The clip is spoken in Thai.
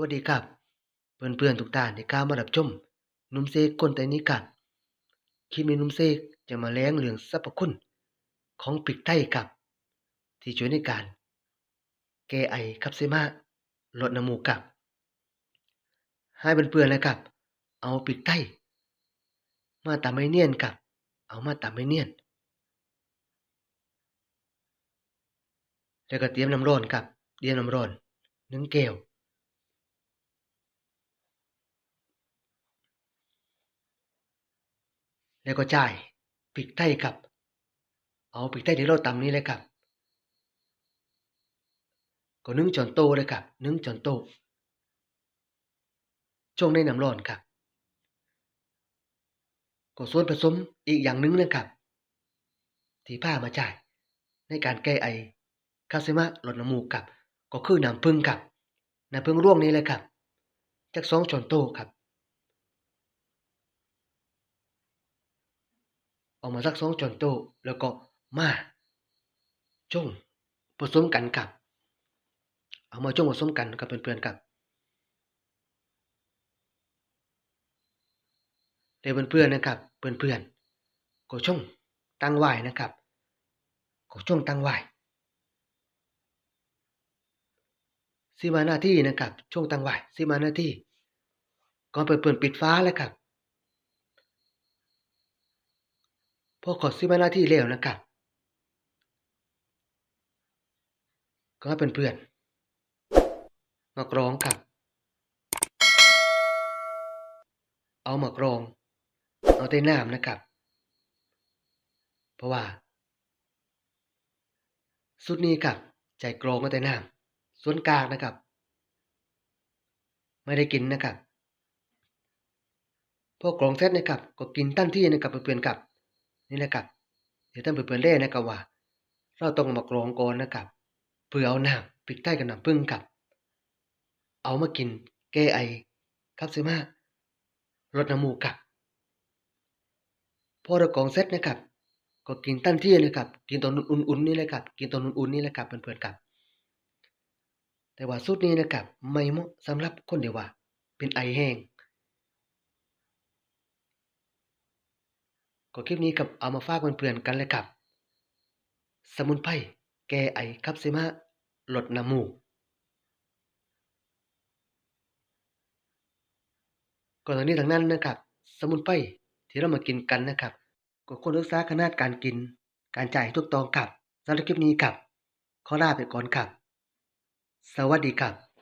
วัสดีครับ เพื่อนๆทุกท่านที่เข้ามารับชมนุ่มเสกคนแต่นี้ครับคลิปนี้นุ่มเสกจะมาแล้งเรื่องสรรพคุณ ของพริกไทยครับ ที่ช่วยในการ แก้ไอคับเสมาลดน้ำมูกครับ ให้เพื่อนๆนะครับ เอาพริกไทยมาตำให้เนียนครับ เอามาตำให้เนียน แล้วก็เตรียมน้ำร้อนครับเตรียมน้ำร้อนหนึ่งแก้ว แล้วก็จ่ายพริกไทยครับ เอาพริกไทยที่เราตำนี้เลยครับ ก็นึ่งจอนโตเลยครับนึ่งจอนโตช่วงในน้ำร้อนครับ ก็ส่วนผสมอีกอย่างหนึ่งนะครับ ที่ผ้ามาจ่าย ในการแก้ไอคาเซมาลดน้ำมูกครับ ก็คือน้ำผึ้งครับน้ำผึ้งร่วงนี้เลยครับจักสองช้อนโต๊ะครับ เอามาสักสองช้อนโต๊ะแล้วก็มาจงผสมกันครับ เอามาจงผสมกันกับเพื่อนๆครับเดี๋ยวเพื่อนๆนะครับ เพื่อนๆก็ช่งตั้งไหวนะครับก็ช่งตั้งไหวสิมาหน้าที่นะครับ ช่วงตั้งไหวสิมาหน้าที่ก่อนเปิดๆปิดฟ้าแล้วครับ พอขอสิมาหน้าที่แล้วนะครับ ก็ให้เพื่อนมากรองครับ เอามากรอง เอาแต่น้ำนะครับ เพราะว่า สุดนี้ครับใจกรองเอาแต่น้ำส่วนกลางนะครับ ไม่ได้กินนะครับพอกรองเสร็จนะครับ ก็กินทันที่นะครับเพื่อนๆครับ นี่แหละครับเดี๋ยวท่านเพื่อนๆเล่นะครับว่า เราต้องมากรองก่อนนะครับเพื่อเอาน้ำพริกไทยกับน้ำผึ้งครับ เอามากินแก้ไอครับซิมาลดน้ำมูกครับพอเรากรองเสร็จนะครับ ก็กินทันที่นะครับ กินตอนอุ่นๆนี่แหละครับ กินตอนอุ่นๆนี่แหละครับเพื่อนๆครับแต่ว่าสูตรนี้นะครับ ไม่เหมาะสำหรับคนเดียวว่า เป็นไอแห้ง ก็คลิปนี้กับเอามาฝากเพื่อนๆกันเลยครับ สมุนไพรแก้ไอคับเซมาลดน้ำมูกก่อนหน้านี้ทางนั้นนะครับ สมุนไพรที่เรามากินกันนะครับ ก็ควรรักษาขนาดการกิน การจ่ายทุกตองครับสำหรับคลิปนี้ครับ ขอลาไปก่อนครับ สวัสดีครับ